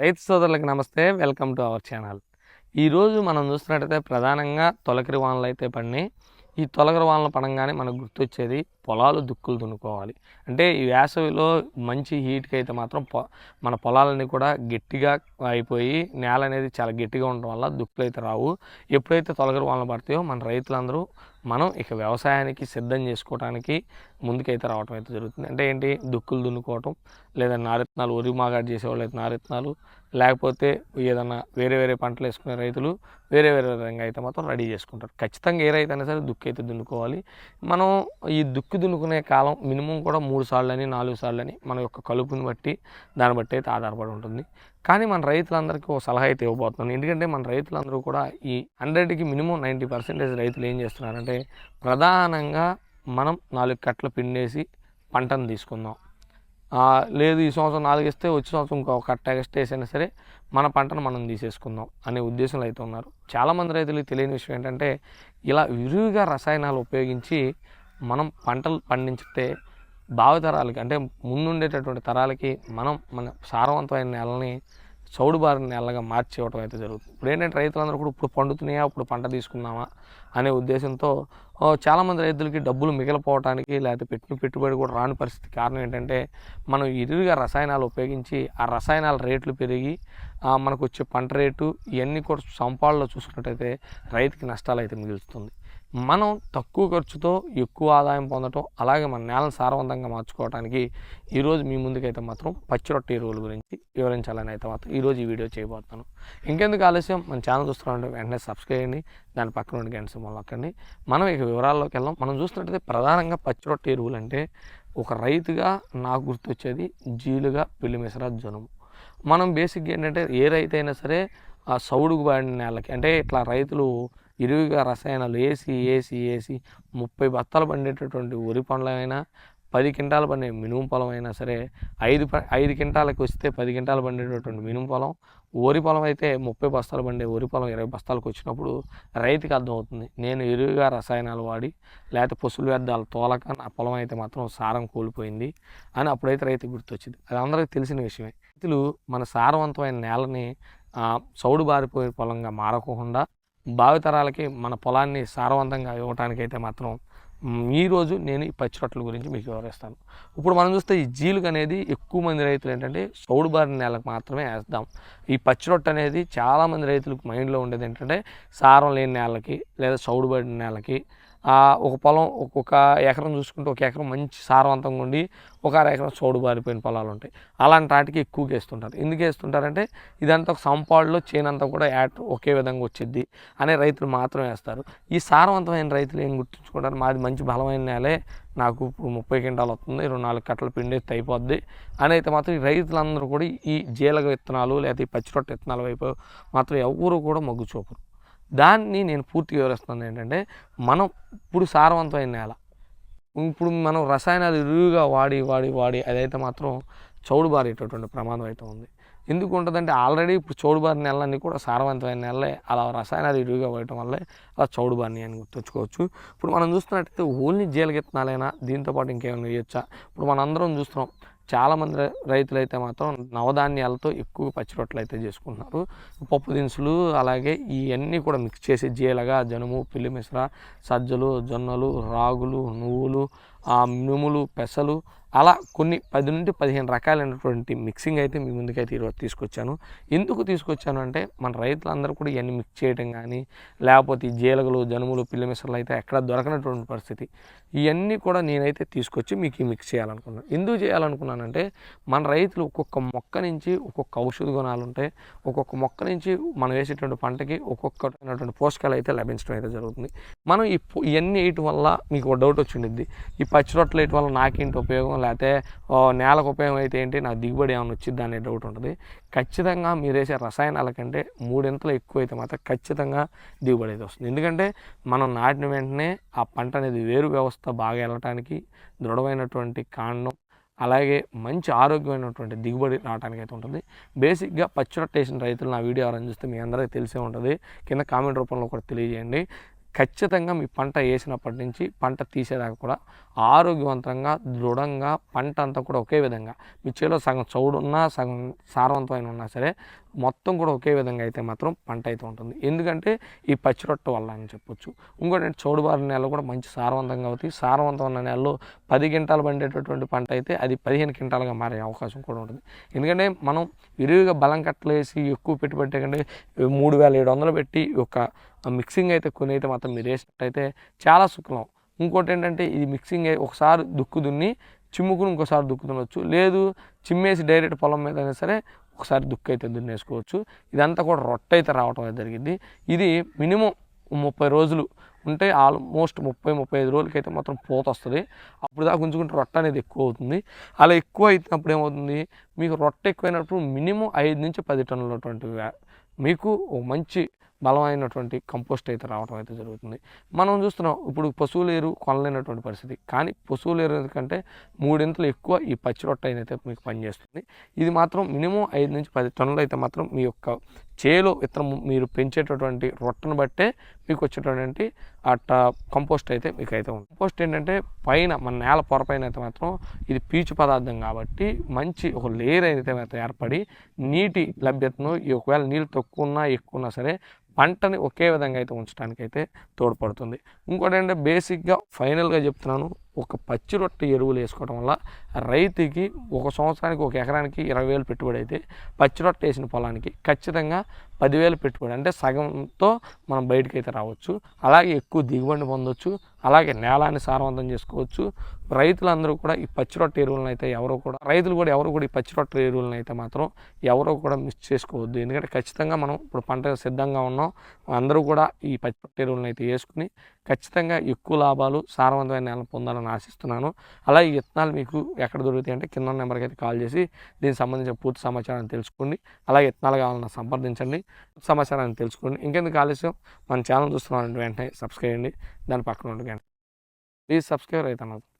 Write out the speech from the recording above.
రైతు సోదరులకు నమస్తే వెల్కమ్ టు అవర్ ఛానల్. ఈరోజు మనం చూస్తున్నట్టయితే ప్రధానంగా తొలకరి వానలు అయితే పడినాయి. ఈ తొలకరి వానలు పడంగానే మనకు గుర్తొచ్చేది పొలాలు దుక్కులు దున్నుకోవాలి. అంటే ఈ వేసవిలో మంచి హీట్కి అయితే మాత్రం పొ మన పొలాలన్నీ కూడా గట్టిగా అయిపోయి నేల అనేది చాలా గట్టిగా ఉండడం వల్ల దుక్కులు అయితే రావు. ఎప్పుడైతే తొలగరు వలన పడతాయో మన రైతులందరూ మనం ఇక వ్యవసాయానికి సిద్ధం చేసుకోవడానికి ముందుకైతే రావడం అయితే జరుగుతుంది. అంటే ఏంటి? దుక్కులు దున్నుకోవటం లేదా నారిత్నాలు వరి మాగాడు చేసేవాళ్ళు అయితే నారిత్నాలు లేకపోతే ఏదన్నా వేరే వేరే పంటలు వేసుకునే రైతులు వేరే వేరే విధంగా అయితే మాత్రం రెడీ చేసుకుంటారు. ఖచ్చితంగా ఏ రైతు అయినా సరే దుక్కు అయితే దున్నుకోవాలి. మనం ఈ దుక్కు దున్నుకునే కాలం మినిమం కూడా మూడు సార్లని నాలుగు సార్లని మన యొక్క కలుపుని బట్టి దాన్ని బట్టి అయితే ఆధారపడి ఉంటుంది. కానీ మన రైతులందరికీ ఓ సలహా అయితే ఇవ్వబోతున్నాను. ఎందుకంటే మన రైతులందరూ కూడా ఈ హండ్రెడ్కి మినిమం నైంటీ పర్సెంటేజ్ రైతులు ఏం చేస్తున్నారంటే ప్రధానంగా మనం నాలుగు కట్టలు పిండేసి పంటను తీసుకుందాం. లేదు ఈ సంవత్సరం నాలుగు ఇస్తే వచ్చే సంవత్సరం ఇంకో కట్ట ఎక్స్ట్రా వేసైనా సరే మన పంటను మనం తీసేసుకుందాం అనే ఉద్దేశంలో అయితే ఉన్నారు. చాలామంది రైతులకు తెలియని విషయం ఏంటంటే ఇలా విరివిగా రసాయనాలు ఉపయోగించి మనం పంటలు పండించితే భావితరాలకి అంటే ముందుండేటటువంటి తరాలకి మనం మన సారవంతమైన నేలని చౌడుబారిన నేలగా మార్చి ఇవ్వడం అయితే జరుగుతుంది. ఇప్పుడు ఏంటంటే రైతులందరూ కూడా ఇప్పుడు పండుతున్నాయా ఇప్పుడు పంట తీసుకుందామా అనే ఉద్దేశంతో చాలామంది రైతులకి డబ్బులు మిగిలిపోవటానికి లేకపోతే పెట్టిన పెట్టుబడి కూడా రాని పరిస్థితి కారణం ఏంటంటే మనం ఇరుగా రసాయనాలు ఉపయోగించి ఆ రసాయనాల రేట్లు పెరిగి మనకు వచ్చే పంట రేటు ఇవన్నీ కూడా సంపాళ్ళలో చూసుకున్నట్టయితే రైతుకి నష్టాలు అయితే మిగులుతుంది మనం తక్కువ ఖర్చుతో ఎక్కువ ఆదాయం పొందటం అలాగే మన నేలను సారవంతంగా మార్చుకోవడానికి ఈరోజు మీ ముందుకైతే మాత్రం పచ్చి రొట్టె ఎరువుల గురించి వివరించాలని అయితే మాత్రం ఈరోజు ఈ వీడియో చేయబోతున్నాను. ఇంకెందుకు ఆలస్యం? మన ఛానల్ చూస్తున్నారంటే వెంటనే సబ్స్క్రైబ్ చేయండి. దాని పక్కన ఉండి గంట సింబల్ నొక్కండి మనం ఇక వివరాల్లోకి వెళ్ళాం మనం చూస్తున్నట్టయితే ప్రధానంగా పచ్చి రొట్టె ఎరువులు అంటే ఒక రైతుగా నాకు గుర్తొచ్చేది జీలుగా పిల్లిమిసర జనుము. మనం బేసిక్గా ఏంటంటే ఏ రైతు అయినా సరే ఆ సౌడుకు పడిన నేలకి అంటే ఇట్లా రైతులు ఇరువుగా రసాయనాలు వేసి వేసి వేసి ముప్పై బత్తాలు పండేటటువంటి వరి పండ్లమైనా పది క్వింటాలు పండే మినుము పొలం అయినా సరే ఐదు ప ఐదు క్వింటాలకు వస్తే పది క్వింటాలు పండేటటువంటి మినుము పొలం వరి పొలం అయితే ముప్పై బస్తాలు పండే వరి పొలం ఇరవై బస్తాలకు వచ్చినప్పుడు రైతుకి అర్థమవుతుంది. నేను ఎరువుగా రసాయనాలు వాడి లేకపోతే పశువుల వ్యర్థాలు తోలక నా పొలం అయితే మాత్రం సారం కోల్పోయింది అని అప్పుడైతే రైతు గుర్తొచ్చింది. అది అందరికీ తెలిసిన విషయమే. రైతులు మన సారవంతమైన నేలని చౌడు బారిపోయే పొలంగా మారకుండా భావితరాలకి మన పొలాన్ని సారవంతంగా ఇవ్వటానికైతే మాత్రం ఈరోజు నేను ఈ పచ్చి రొట్టెల గురించి మీకు వివరిస్తాను. ఇప్పుడు మనం చూస్తే ఈ జీలుగు అనేది ఎక్కువ మంది రైతులు ఏంటంటే సౌడు బారిన నేలకు మాత్రమే వేస్తాం. ఈ పచ్చి రొట్టె అనేది చాలామంది రైతులకు మైండ్లో ఉండేది ఏంటంటే సారం లేని నేలకి లేదా చౌడు బారిన నేలకి ఒక పొలం ఒక్కొక్క ఎకరం చూసుకుంటే ఒక ఎకరం మంచి సారవంతంగా ఉండి ఒక ఎకరం చోడు బారిపోయిన పొలాలు ఉంటాయి. అలాంటి వాటికి ఎక్కువగా వేస్తుంటారు ఎందుకు వేస్తుంటారంటే ఇదంతా ఒక సంపాడులో చేనంతా కూడా యాట్ ఒకే విధంగా వచ్చింది అనే రైతులు మాత్రం వేస్తారు. ఈ సారవంతమైన రైతులు ఏం గుర్తుంచుకుంటారు? మాది మంచి బలమైన నేలే నాకు ఇప్పుడు ముప్పై క్వింటాలు వస్తుంది ఇరవై నాలుగు కట్టలు అయితే అయిపోద్ది అని అయితే మాత్రం ఈ రైతులందరూ కూడా ఈ జీలగ విత్తనాలు లేకపోతే ఈ పచ్చిరొట్ట విత్తనాల వైపు మాత్రం ఎవరు కూడా మొగ్గు చూపరు. దాన్ని నేను పూర్తిగా వివరిస్తున్నాను ఏంటంటే మనం ఇప్పుడు సారవంతమైన నేల. ఇప్పుడు మనం రసాయనాలు ఇరువుగా వాడి వాడి వాడి అదైతే మాత్రం చౌడుబారేటటువంటి ప్రమాదం అయితే ఉంది. ఎందుకు ఉంటుందంటే ఆల్రెడీ ఇప్పుడు చౌడుబారి నెలలన్నీ కూడా సారవంతమైన నెలలే. అలా రసాయనాలు ఇరువుగా వేయటం వల్లే అలా చౌడుబారిని అని గుర్తుంచుకోవచ్చు. ఇప్పుడు మనం చూస్తున్నట్టయితే ఓన్లీ జీలగిత్తనాలైనా దీంతోపాటు ఇంకేమైనా వేయొచ్చా? ఇప్పుడు మనం అందరం చూస్తున్నాం చాలామంది రైతులు అయితే మాత్రం నవధాన్యాలతో ఎక్కువ పచ్చి రొట్టెలు అయితే చేసుకుంటున్నారు. పప్పు దినుసులు అలాగే ఇవన్నీ కూడా మిక్స్ చేసి జీలగా జనుము పిల్లి మిశ్ర సజ్జలు జొన్నలు రాగులు నువ్వులు మినుములు పెసలు అలా కొన్ని పది నుండి పదిహేను రకాలైనటువంటి మిక్సింగ్ అయితే మీ ముందుకైతే ఈరోజు తీసుకొచ్చాను. ఎందుకు తీసుకొచ్చాను అంటే మన రైతులందరూ కూడా ఇవన్నీ మిక్స్ చేయడం కానీ లేకపోతే జీలగలు జనుములు పిల్ల మిశ్రలు అయితే ఎక్కడ దొరకనటువంటి పరిస్థితి. ఇవన్నీ కూడా నేనైతే తీసుకొచ్చి మీకు ఈ మిక్స్ చేయాలనుకున్నాను ఎందుకు చేయాలనుకున్నానంటే మన రైతులు ఒక్కొక్క మొక్క నుంచి ఒక్కొక్క ఔషధ గుణాలు ఉంటాయి ఒక్కొక్క మొక్క నుంచి మనం వేసేటువంటి పంటకి ఒక్కొక్కటైనటువంటి పోషకాలు అయితే లభించడం అయితే జరుగుతుంది. మనం ఈ ఇవన్నీ వేయటం వల్ల మీకు డౌట్ వచ్చిండిద్ది. ఈ పచ్చి రొట్టెలు వేయటం వల్ల నాకేంటి ఉపయోగం? లేకపోతే ఓ, నేలకు ఉపయోగం అయితే ఏంటి? నా దిగుబడి ఏమైనా వచ్చింది అనే డౌట్ ఉంటుంది. ఖచ్చితంగా మీరు వేసే రసాయనాల కంటే మూడింతలు ఎక్కువ అయితే మాత్రం ఖచ్చితంగా దిగుబడి అయితే వస్తుంది. ఎందుకంటే మనం నాటిన వెంటనే ఆ పంట అనేది వేరు వ్యవస్థ బాగా వెళ్ళటానికి దృఢమైనటువంటి కాండం అలాగే మంచి ఆరోగ్యమైనటువంటి దిగుబడి రావడానికి అయితే ఉంటుంది. బేసిక్గా పచ్చి రొట్టేసిన రైతులు నా వీడియో ఎవరైనా చూస్తే మీ అందరికీ తెలిసే ఉంటుంది. కింద కామెంట్ రూపంలో కూడా తెలియజేయండి. ఖచ్చితంగా మీ పంట వేసినప్పటి నుంచి పంట తీసేదాకా కూడా ఆరోగ్యవంతంగా దృఢంగా పంట అంతా కూడా ఒకే విధంగా. మీ చేలో సగం చౌడున్నా సగం సారవంతమైన ఉన్నా సరే మొత్తం కూడా ఒకే విధంగా అయితే మాత్రం పంట అయితే ఉంటుంది. ఎందుకంటే ఈ పచ్చి రొట్టె వల్ల అని చెప్పొచ్చు. ఇంకోటి చౌడుబారి నెల కూడా మంచి సారవంతంగా అవుతాయి. సారవంతమైన నెలలో పది గింటాలు పండేటటువంటి పంట అయితే అది పదిహేను క్వింటాలుగా మారే అవకాశం కూడా ఉంటుంది. ఎందుకంటే మనం విరివిగా బలం కట్టలేసి ఎక్కువ పెట్టుబడి కంటే మూడు వేల ఏడు వందలు పెట్టి ఒక మిక్సింగ్ అయితే కొని అయితే మాత్రం మీరు వేసినట్టయితే చాలా సుఖం. ఇంకోటి ఏంటంటే ఇది మిక్సింగ్ ఒకసారి దుక్కు దున్ని చిమ్ముకుని ఇంకోసారి దుక్కుతుండొచ్చు. లేదు చిమ్మేసి డైరెక్ట్ పొలం మీద అయినా సరే ఒకసారి దుక్కు అయితే దున్నేసుకోవచ్చు. ఇదంతా కూడా రొట్టె అయితే రావటం అయితే జరిగింది. ఇది మినిమం ముప్పై రోజులు ఉంటే ఆల్మోస్ట్ ముప్పై ముప్పై ఐదు రోజులకైతే మాత్రం పూత వస్తుంది. అప్పుడు దాకా ఉంచుకుంటే రొట్టె అనేది ఎక్కువ అవుతుంది. అలా ఎక్కువ అయినప్పుడు ఏమవుతుంది? మీకు రొట్టె ఎక్కువైనప్పుడు మినిమం ఐదు నుంచి పది టన్నులటువంటి మీకు ఓ మంచి బలమైనటువంటి కంపోస్ట్ అయితే రావడం అయితే జరుగుతుంది. మనం చూస్తున్నాం ఇప్పుడు పశువుల ఎరు కొనలేనటువంటి పరిస్థితి. కానీ పశువుల ఎరువు కంటే మూడింతలు ఎక్కువ ఈ పచ్చి రొట్టె అయితే మీకు పనిచేస్తుంది. ఇది మాత్రం మినిమం ఐదు నుంచి పది టన్నులు అయితే మాత్రం మీ యొక్క చేలో విత్తనం మీరు పెంచేటటువంటి రొట్టెను బట్టే మీకు వచ్చేటటువంటి అట్ట కంపోస్ట్ అయితే మీకు అయితే ఉంది. కంపోస్ట్ ఏంటంటే పైన మన నేల పొరపైన అయితే మాత్రం ఇది పీచు పదార్థం కాబట్టి మంచి ఒక లేయర్ అయితే మాత్రం ఏర్పడి నీటి లభ్యతను ఒకవేళ నీళ్ళు తక్కువ ఉన్నా ఎక్కువ ఉన్నా సరే పంటని ఒకే విధంగా అయితే ఉంచడానికి అయితే తోడ్పడుతుంది. ఇంకోటి ఏంటంటే బేసిక్గా ఫైనల్గా చెప్తున్నాను ఒక పచ్చి రొట్టె ఎరువులు వేసుకోవడం వల్ల రైతుకి ఒక సంవత్సరానికి ఒక ఎకరానికి ఇరవై వేలు పెట్టుబడి అయితే పచ్చి రొట్టె వేసిన పొలానికి ఖచ్చితంగా పదివేలు పెట్టుబడి అంటే సగంతో మనం బయటకు అయితే రావచ్చు. అలాగే ఎక్కువ దిగుబడి పొందొచ్చు. అలాగే నేలాన్ని సారవంతం చేసుకోవచ్చు. రైతులందరూ కూడా ఈ పచ్చి రొట్టె ఎరువులను అయితే ఎవరో కూడా రైతులు కూడా ఎవరు కూడా ఈ పచ్చి రొట్టె ఎరువులను అయితే మాత్రం ఎవరో కూడా మిస్ చేసుకోవద్దు. ఎందుకంటే ఖచ్చితంగా మనం ఇప్పుడు పంట సిద్ధంగా ఉన్నాం. అందరూ కూడా ఈ పచ్చి రొట్టె ఎరువులను అయితే వేసుకుని ఖచ్చితంగా ఎక్కువ లాభాలు సారవంతమైన నేలను పొందాలని ఆశిస్తున్నాను. అలాగే ఈ విత్తనాలు మీకు ఎక్కడ దొరుకుతాయి అంటే కింద నెంబర్కి అయితే కాల్ చేసి దీనికి సంబంధించిన పూర్తి సమాచారాన్ని తెలుసుకోండి అలాగే విత్తనాలు కావాలన్నా సంప్రదించండి. సమాచారాన్ని తెలుసుకోండి ఇంకెందుకు ఆలస్యం మన ఛానల్ చూస్తున్నారంటే వెంటనే సబ్స్క్రైబ్ చేయండి. దాని పక్కన ఉండండి ప్లీజ్ సబ్స్క్రైబ్ అన్నది